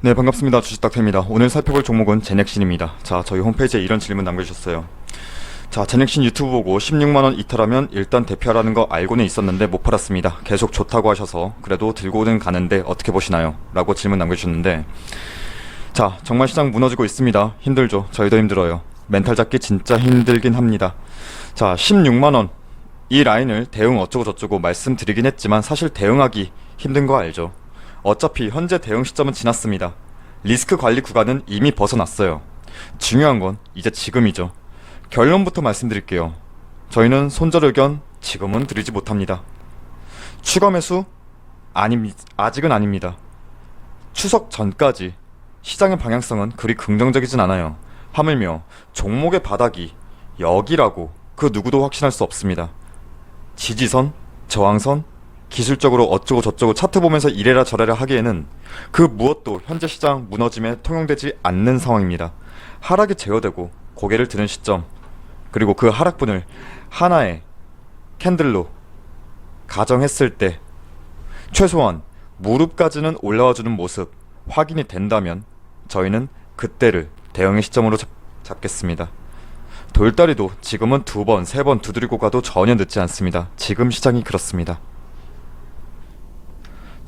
네 반갑습니다. 주식닥터입니다. 오늘 살펴볼 종목은 제넥신입니다. 자 저희 홈페이지에 이런 질문 남겨주셨어요. 자 제넥신 유튜브 보고 16만원 이탈하면 일단 대피하라는 거 알고는 있었는데 못 팔았습니다. 계속 좋다고 하셔서 그래도 들고는 가는데 어떻게 보시나요? 라고 질문 남겨주셨는데 자 정말 시장 무너지고 있습니다. 힘들죠? 저희도 힘들어요. 멘탈 잡기 진짜 힘들긴 합니다. 자 16만원 이 라인을 대응 어쩌고 저쩌고 말씀드리긴 했지만 사실 대응하기 힘든 거 알죠 어차피 현재 대응 시점은 지났습니다. 리스크 관리 구간은 이미 벗어났어요. 중요한 건 이제 지금이죠. 결론부터 말씀드릴게요. 저희는 손절 의견 지금은 드리지 못합니다. 추가 매수 아닙 아직은 아닙니다. 추석 전까지 시장의 방향성은 그리 긍정적이진 않아요. 하물며 종목의 바닥이 여기라고 그 누구도 확신할 수 없습니다. 지지선, 저항선, 기술적으로 어쩌고 저쩌고 차트 보면서 이래라 저래라 하기에는 그 무엇도 현재 시장 무너짐에 통용되지 않는 상황입니다. 하락이 제어되고 고개를 드는 시점 그리고 그 하락분을 하나의 캔들로 가정했을 때 최소한 무릎까지는 올라와주는 모습 확인이 된다면 저희는 그때를 대응의 시점으로 잡, 잡겠습니다. 돌다리도 지금은 두 번, 세 번 두드리고 가도 전혀 늦지 않습니다. 지금 시장이 그렇습니다.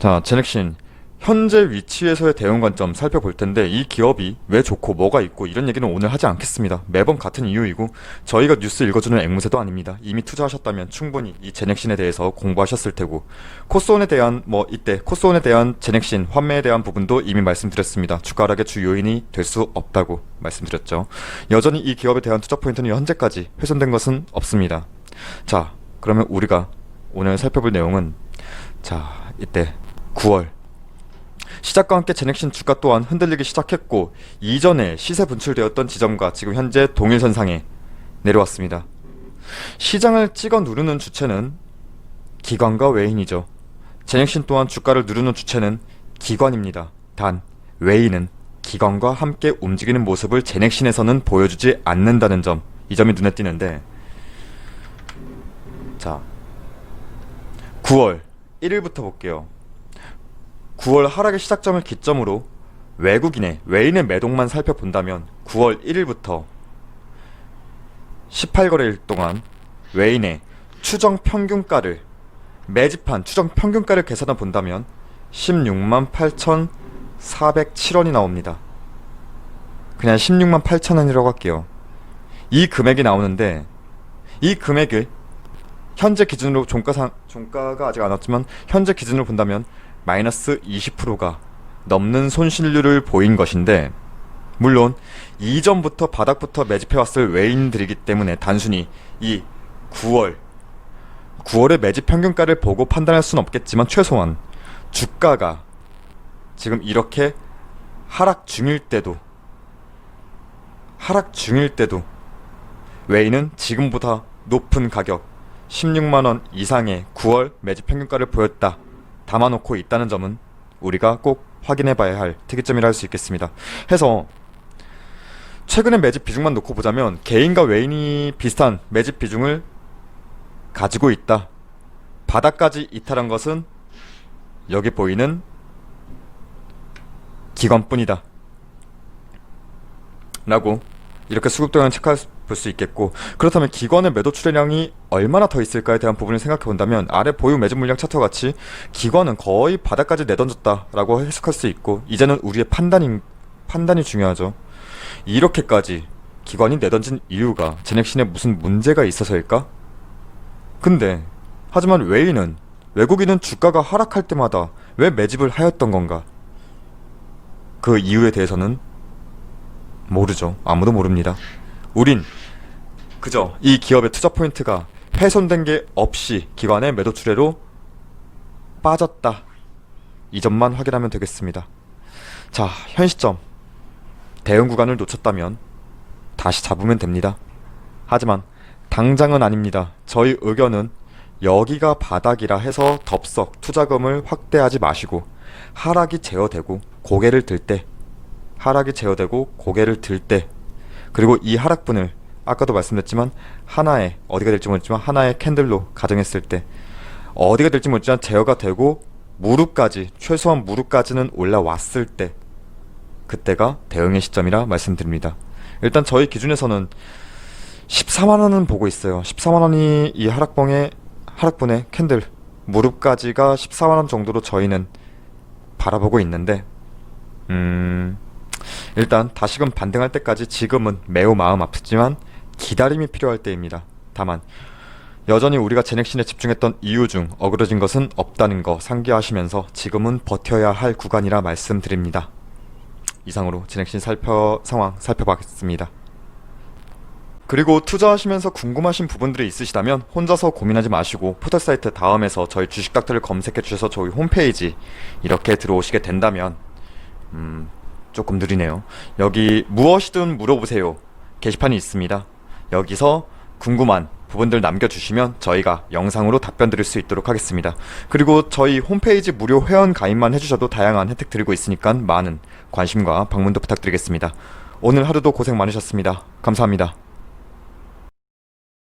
자, 제넥신 현재 위치에서의 대응 관점 살펴볼 텐데 이 기업이 왜 좋고 뭐가 있고 이런 얘기는 오늘 하지 않겠습니다. 매번 같은 이유이고 저희가 뉴스 읽어주는 앵무새도 아닙니다. 이미 투자하셨다면 충분히 이 제넥신에 대해서 공부하셨을 테고 코스온에 대한 뭐 이때 코스온에 대한 제넥신 환매에 대한 부분도 이미 말씀드렸습니다. 주가 하락의 주 요인이 될 수 없다고 말씀드렸죠. 여전히 이 기업에 대한 투자 포인트는 현재까지 훼손된 것은 없습니다. 자, 그러면 우리가 오늘 살펴볼 내용은 자 이때 9월 시작과 함께 제넥신 주가 또한 흔들리기 시작했고 이전에 시세 분출되었던 지점과 지금 현재 동일선상에 내려왔습니다. 시장을 찍어 누르는 주체는 기관과 외인이죠. 제넥신 또한 주가를 누르는 주체는 기관입니다. 단 외인은 기관과 함께 움직이는 모습을 제넥신에서는 보여주지 않는다는 점, 이 점이 눈에 띄는데 자 9월 1일부터 볼게요. 9월 하락의 시작점을 기점으로 외국인의 외인의 매동만 살펴본다면 9월 1일부터 18거래일 동안 외인의 추정 평균가를 매집한 추정 평균가를 계산해 본다면 16만 8,407원이 나옵니다. 그냥 16만 8천원이라고 할게요. 이 금액이 나오는데 이 금액을 현재 기준으로 종가상 종가가 아직 안 왔지만 현재 기준으로 본다면 마이너스 20%가 넘는 손실률을 보인 것인데 물론 이전부터 바닥부터 매집해 왔을 외인들이기 때문에 단순히 이 9월 9월의 매집 평균가를 보고 판단할 수는 없겠지만 최소한 주가가 지금 이렇게 하락 중일 때도 하락 중일 때도 외인은 지금보다 높은 가격 16만원 이상의 9월 매집 평균가를 보였다. 담아놓고 있다는 점은 우리가 꼭 확인해 봐야 할 특이점이라 할 수 있겠습니다. 해서 최근의 매집 비중만 놓고 보자면 개인과 외인이 비슷한 매집 비중을 가지고 있다. 바닥까지 이탈한 것은 여기 보이는 기관뿐이다. 라고 이렇게 수급 동향 체크할 볼수 있겠고 그렇다면 기관의 매도 출혈량이 얼마나 더 있을까에 대한 부분을 생각해 본다면 아래 보유 매집 물량 차트와 같이 기관은 거의 바닥까지 내던졌다라고 해석할 수 있고 이제는 우리의 판단이 판단이 중요하죠. 이렇게까지 기관이 내던진 이유가 제넥신에 무슨 문제가 있어서일까? 근데 하지만 외인은 외국인은 주가가 하락할 때마다 왜 매집을 하였던 건가? 그 이유에 대해서는 모르죠. 아무도 모릅니다. 우린 그저 이 기업의 투자 포인트가 훼손된 게 없이 기관의 매도 추례로 빠졌다. 이 점만 확인하면 되겠습니다. 자, 현 시점 대응 구간을 놓쳤다면 다시 잡으면 됩니다. 하지만 당장은 아닙니다. 저희 의견은 여기가 바닥이라 해서 덥석 투자금을 확대하지 마시고 하락이 제어되고 고개를 들 때 하락이 제어되고 고개를 들 때 그리고 이 하락분을 아까도 말씀드렸지만 하나의 어디가 될지 모르지만 하나의 캔들로 가정했을 때 어디가 될지 모르지만 제어가 되고 무릎까지 최소한 무릎까지는 올라왔을 때 그때가 대응의 시점이라 말씀드립니다. 일단 저희 기준에서는 14만 원은 보고 있어요. 14만 원이 이 하락봉의 하락분의 캔들 무릎까지가 14만 원 정도로 저희는 바라보고 있는데 음 일단 다시금 반등할 때까지 지금은 매우 마음 아프지만 기다림이 필요할 때입니다. 다만 여전히 우리가 제넥신에 집중했던 이유 중 어그러진 것은 없다는 거 상기하시면서 지금은 버텨야 할 구간이라 말씀드립니다. 이상으로 제넥신 살펴 상황 살펴봤습니다. 그리고 투자하시면서 궁금하신 부분들이 있으시다면 혼자서 고민하지 마시고 포털 사이트 다음에서 저희 주식닥터를 검색해 주셔서 저희 홈페이지 이렇게 들어오시게 된다면 음 조금 느리네요. 여기 무엇이든 물어보세요. 게시판이 있습니다. 여기서 궁금한 부분들 남겨주시면 저희가 영상으로 답변 드릴 수 있도록 하겠습니다. 그리고 저희 홈페이지 무료 회원 가입만 해주셔도 다양한 혜택 드리고 있으니까 많은 관심과 방문도 부탁드리겠습니다. 오늘 하루도 고생 많으셨습니다. 감사합니다.